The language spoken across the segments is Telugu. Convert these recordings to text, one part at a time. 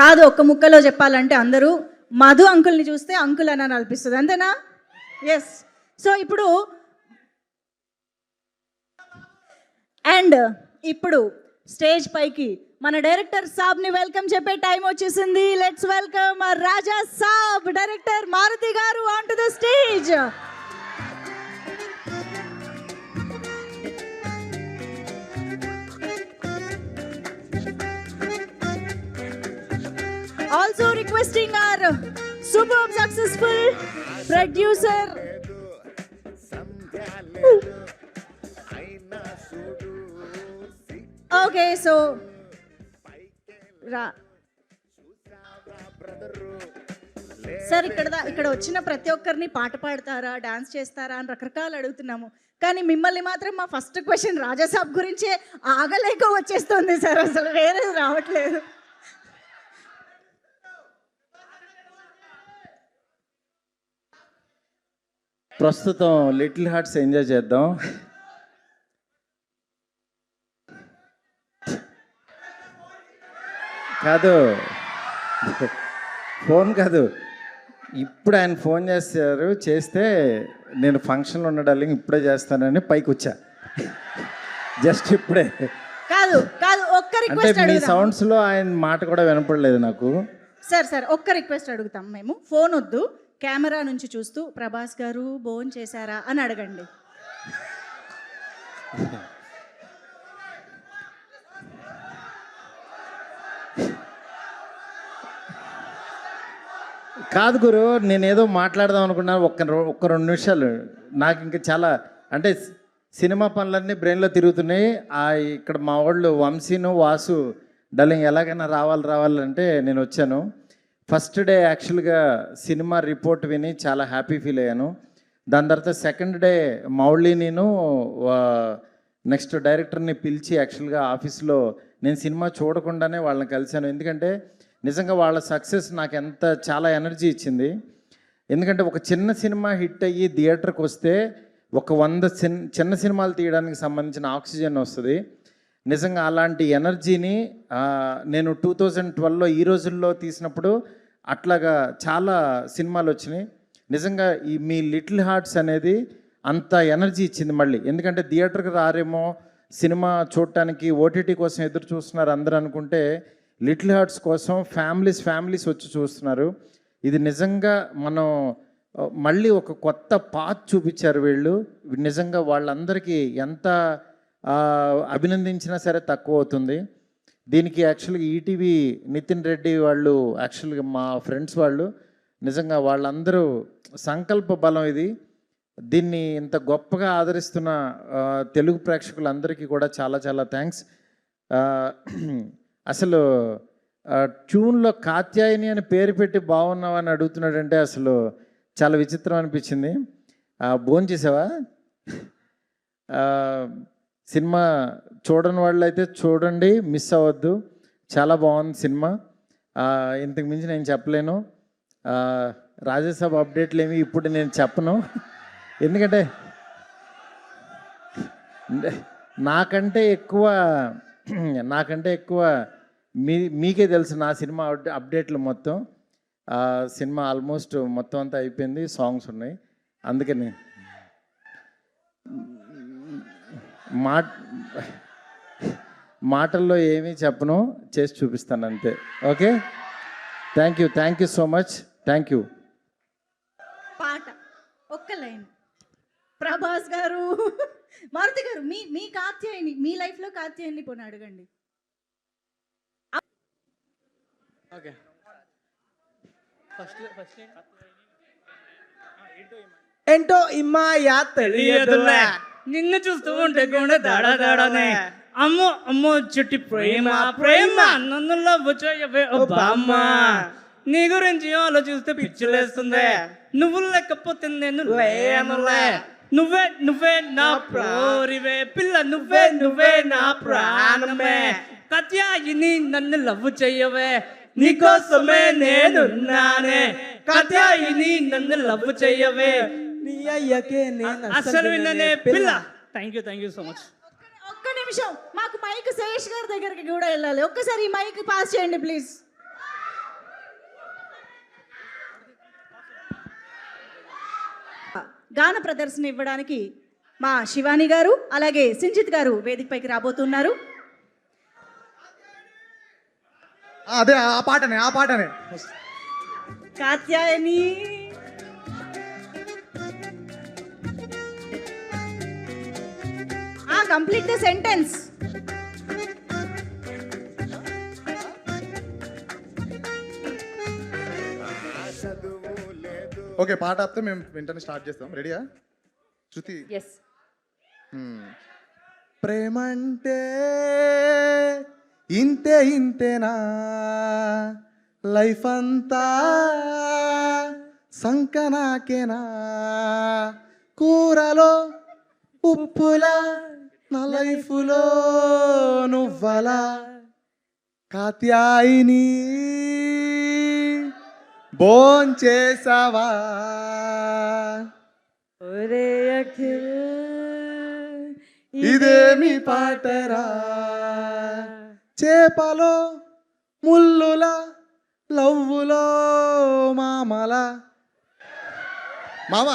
కాదు ఒక్క ముక్కలో చెప్పాలంటే అందరూ మధు అంకుల్ని చూస్తే అంకుల్ అని అనిపిస్తుంది అంతేనా? ఎస్ సో ఇప్పుడు అండ్ ఇప్పుడు స్టేజ్ పైకి మన డైరెక్టర్ సాబ్ని వెల్కమ్ చెప్పే టైం వచ్చేసింది. Let's welcome Raja Saab director Maruthi garu on to the stage also requesting our super successful producer okay so రా. సార్ ఇక్కడ దా- ఇక్కడ వచ్చిన ప్రతి ఒక్కరిని పాట పాడతారా డాన్స్ చేస్తారా అని రకరకాలు అడుగుతున్నాము. కానీ మిమ్మల్ని మాత్రం మా ఫస్ట్ క్వశ్చన్ రాజాసాబ్ గురించే ఆగలేక వచ్చేస్తుంది సార్ అసలు వేరేది రావట్లేదు. ప్రస్తుతం లిటిల్ హార్ట్స్ ఎంజాయ్ చేద్దాం. కాదు. ఫోన్ కాదు. ఇప్పుడు ఆయన ఫోన్ చేశారు చేస్తే నేను ఫంక్షన్లో ఉన్న డార్లింగ్ ఇప్పుడే చేస్తానని పైకి వచ్చా. జస్ట్ ఇప్పుడే. కాదు కాదు ఒక్క అంటే రిక్వెస్ట్ మీ అడుగుదాం. సౌండ్స్లో ఆయన మాట కూడా వినపడలేదు నాకు. సార్ సార్ ఒక్క రిక్వెస్ట్ అడుగుతాం మేము. ఫోన్ వద్దు. కెమెరా నుంచి చూస్తూ ప్రభాస్ గారు బోన్ చేశారా అని అడగండి. కాదు గురు నేను ఏదో మాట్లాడదాం అనుకున్నాను. ఒక్క ఒక్క రెండు నిమిషాలు. నాకు ఇంకా చాలా అంటే సినిమా పనులన్నీ బ్రెయిన్లో తిరుగుతున్నాయి. ఆ ఇక్కడ మా వాళ్ళు వంశీను వాసు డల్లింగ్ ఎలాగైనా రావాలి రావాలంటే నేను వచ్చాను. ఫస్ట్ డే యాక్చువల్గా సినిమా రిపోర్ట్ విని చాలా హ్యాపీ ఫీల్ అయ్యాను. దాని తర్వాత సెకండ్ డే మౌళి నేను నెక్స్ట్ డైరెక్టర్ని పిలిచి యాక్చువల్గా ఆఫీస్లో నేను సినిమా చూడకుండానే వాళ్ళని కలిశాను. ఎందుకంటే నిజంగా వాళ్ళ సక్సెస్ నాకు ఎంత చాలా ఎనర్జీ ఇచ్చింది. ఎందుకంటే ఒక చిన్న సినిమా హిట్ అయ్యి థియేటర్కి వస్తే ఒక వంద చిన్న చిన్న సినిమాలు తీయడానికి సంబంధించిన ఆక్సిజన్ వస్తుంది. నిజంగా అలాంటి ఎనర్జీని నేను టూ థౌజండ్ ట్వెల్వ్లో ఈ రోజుల్లో తీసినప్పుడు అట్లాగా చాలా సినిమాలు వచ్చినాయి. నిజంగా ఈ మీ లిటిల్ హార్ట్స్ అనేది అంత ఎనర్జీ ఇచ్చింది మళ్ళీ. ఎందుకంటే థియేటర్కి రారేమో సినిమా చూడటానికి ఓటీటీ కోసం ఎదురు చూస్తున్నారు అందరూ అనుకుంటే లిటిల్ హార్ట్స్ కోసం ఫ్యామిలీస్ ఫ్యామిలీస్ వచ్చి చూస్తున్నారు. ఇది నిజంగా మనం మళ్ళీ ఒక కొత్త పాత్ చూపించారు వీళ్ళు. నిజంగా వాళ్ళందరికీ ఎంత అభినందించినా సరే తక్కువ అవుతుంది. దీనికి యాక్చువల్గా ఈటీవీ నితిన్ రెడ్డి వాళ్ళు యాక్చువల్గా మా ఫ్రెండ్స్ వాళ్ళు నిజంగా వాళ్ళందరూ సంకల్ప బలం ఇది. దీన్ని ఇంత గొప్పగా ఆదరిస్తున్న తెలుగు ప్రేక్షకులందరికీ కూడా చాలా చాలా థ్యాంక్స్ అసలు ట్యూన్లో కాత్యాయని అని పేరు పెట్టి బాగున్నావని అడుగుతున్నాడంటే అసలు చాలా విచిత్రం అనిపించింది. భోంచేసావా? సినిమా చూడని వాళ్ళు అయితే చూడండి మిస్ అవ్వద్దు. చాలా బాగుంది సినిమా. ఇంతకు మించి నేను చెప్పలేను. రాజ్యసభ అప్డేట్లు ఏమి ఇప్పుడు నేను చెప్పను. ఎందుకంటే నాకంటే ఎక్కువ నాకంటే ఎక్కువ మీ మీకే తెలుసు నా సినిమా అప్డే- అప్డేట్లు మొత్తం. సినిమా ఆల్మోస్ట్ మొత్తం అంతా అయిపోయింది సాంగ్స్ ఉన్నాయి. అందుకని మా మాటల్లో ఏమీ చెప్పను చేసి చూపిస్తాను అంతే. Okay? Thank you thank you so much thank you పాట ఒక్క లైన్. ప్రభాస్ గారు మారుతి గారు మీ మీ కాత్యాయని మీ లైఫ్లో కాత్యాయని పోనీ అడగండి. ఓకే. ఫస్ట్ ఫస్ట్ ఏంటో? ఇమ్మాయా తెలియదులే. నిన్ను చూస్తూ ఉంటే కూడా దడ దడనే. అమ్మో అమ్మో చుట్టి ప్రేమ ప్రేమ నన్ను లవ్వు చేయవే ఓ బామ్మ నీ గురించి ఆలోచిస్తే పిచ్చులేస్తుంది నువ్వు లేకపోతే నేను లేనులే. నువ్వే నువ్వే నా ప్రోరివే. పిల్ల నువ్వే నువ్వే నా ప్రాణమే. కత్యాయిని నన్ను లవ్ చెయ్యవే నీకోసమే నేనున్నానే. కత్యాయిని నన్ను లవ్ చెయ్యవే అస్సలు విన్ననే పిల్ల. Thank you thank you so much ఒక్క నిమిషం. మాకు మైక్ శేష్ గారి దగ్గరికి కూడా వెళ్ళాలి. ఒక్కసారి మైక్ పాస్ చేయండి ప్లీజ్. గాన ప్రదర్శన ఇవ్వడానికి మా శివాని గారు అలాగే సింజిత్ గారు వేదికపైకి రాబోతున్నారు. అదే ఆ పాటనే ఆ పాటనే. Katyayani complete the sentence okay పాట ఆపితే మేము వెంటనే స్టార్ట్ చేస్తాం. రెడీయా శృతి. ఎస్ ప్రేమంటే ఇంతే ఇంతేనా? లైఫ్ అంతా సంకనాకేనా? కూరలో ఉప్పులా నా లైఫ్లో నువ్వలా కాత్యాయిని భోంచేసావా ఒరే అఖిల్ ఇదేమి పాటరా? చేపలో ముల్లుల లవ్వులో మామల. మామ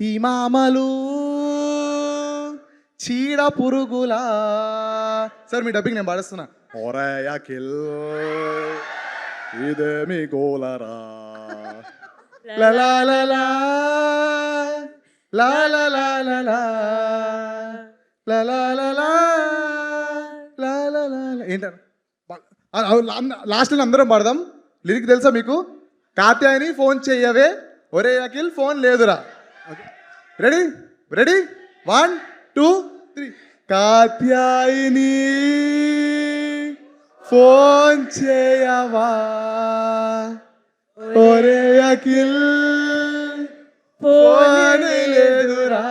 ఈ మామలు చీడ పురుగులా. సార్ మీ డబ్బింగ్ నేను పాడేస్తున్నా. ఒరయ కిల్ ఇదే మీ గోలరా. లాస్ట్లో అందరం పాడదాం. లిరిక్ తెలుసా మీకు? కాత్యాయని ఫోన్ చెయ్యవే. ఒరే అఖిల్ ఫోన్ లేదురా. Ready? Ready? One two three Katyayani phone చేయవా? ఒరే అఖిల్ ఫోన్ లేదురా.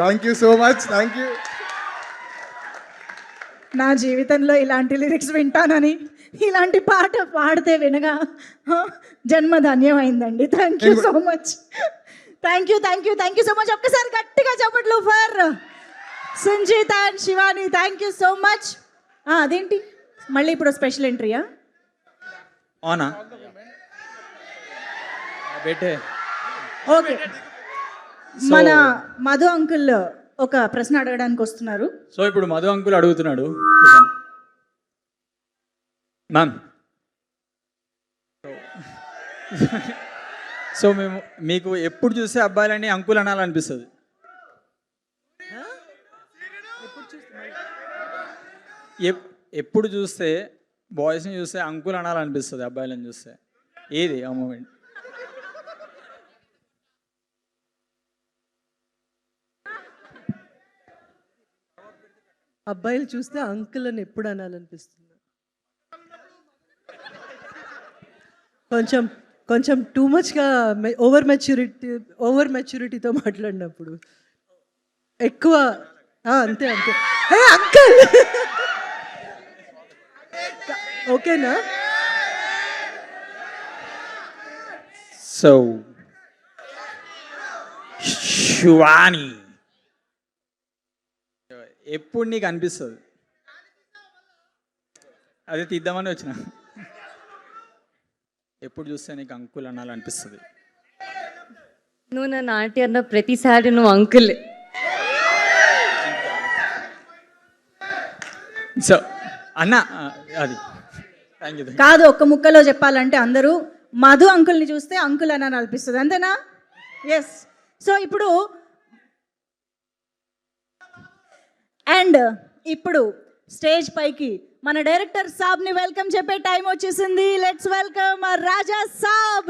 Thank you so much thank you నా జీవితంలో ఇలాంటి లిరిక్స్ వింటానని ఇలాంటి పాట పాడితే వినగా జన్మ ధన్యమైందండి. Thank you so much thank you thank you thank you so much ఒక్కసారి గట్టిగా చెప్పట్లు for Sanjeet and Shivani thank you so much అదేంటి? మళ్ళీ ఇప్పుడు స్పెషల్ ఎంట్రీయా అవునా? ఓకే. మన మధు అంకుల్ ఒక ప్రశ్న అడగడానికి వస్తున్నారు. సో ఇప్పుడు మధు అంకుల్ అడుగుతున్నాడు. మ్యామ్. సో మేము మీకు ఎప్పుడు చూస్తే అబ్బాయిలని అంకుల్ అనాలనిపిస్తుంది. ఎప్- ఎప్పుడు చూస్తే బాయ్స్ని చూస్తే అంకుల్ అనాలనిపిస్తుంది అబ్బాయిలను చూస్తే. ఏది ఆ మూమెంట్? అబ్బాయిలు చూస్తే అంకుల్ అని ఎప్పుడు అనాలనిపిస్తుంది? కొంచెం కొంచెం టూ మచ్గా ఓవర్ మెచ్యూరిటీ ఓవర్ మెచ్యూరిటీతో మాట్లాడినప్పుడు. ఎక్కువ అంతే అంతే. హే ఓకేనా? సో శివాని ఎప్పుడు నీకు అనిపిస్తుంది? అదే తీద్దామని వచ్చినా. ఎప్పుడు చూస్తే నీకు అంకుల్ అనాలనిపిస్తుంది? నువ్వు నా నాటి అన్న ప్రతిసారి నువ్వు అంకుల్. సో అన్న అది. థ్యాంక్ యూ కాదు ఒక్క ముక్కలో చెప్పాలంటే అందరూ మధు అంకుల్ని చూస్తే అంకుల్ అని అనిపిస్తుంది అంతేనా? ఎస్ సో ఇప్పుడు అండ్ ఇప్పుడు స్టేజ్ పైకి మన డైరెక్టర్ సాబ్ని వెల్కమ్ చెప్పే టైం వచ్చేసింది. Let's welcome Raja saab.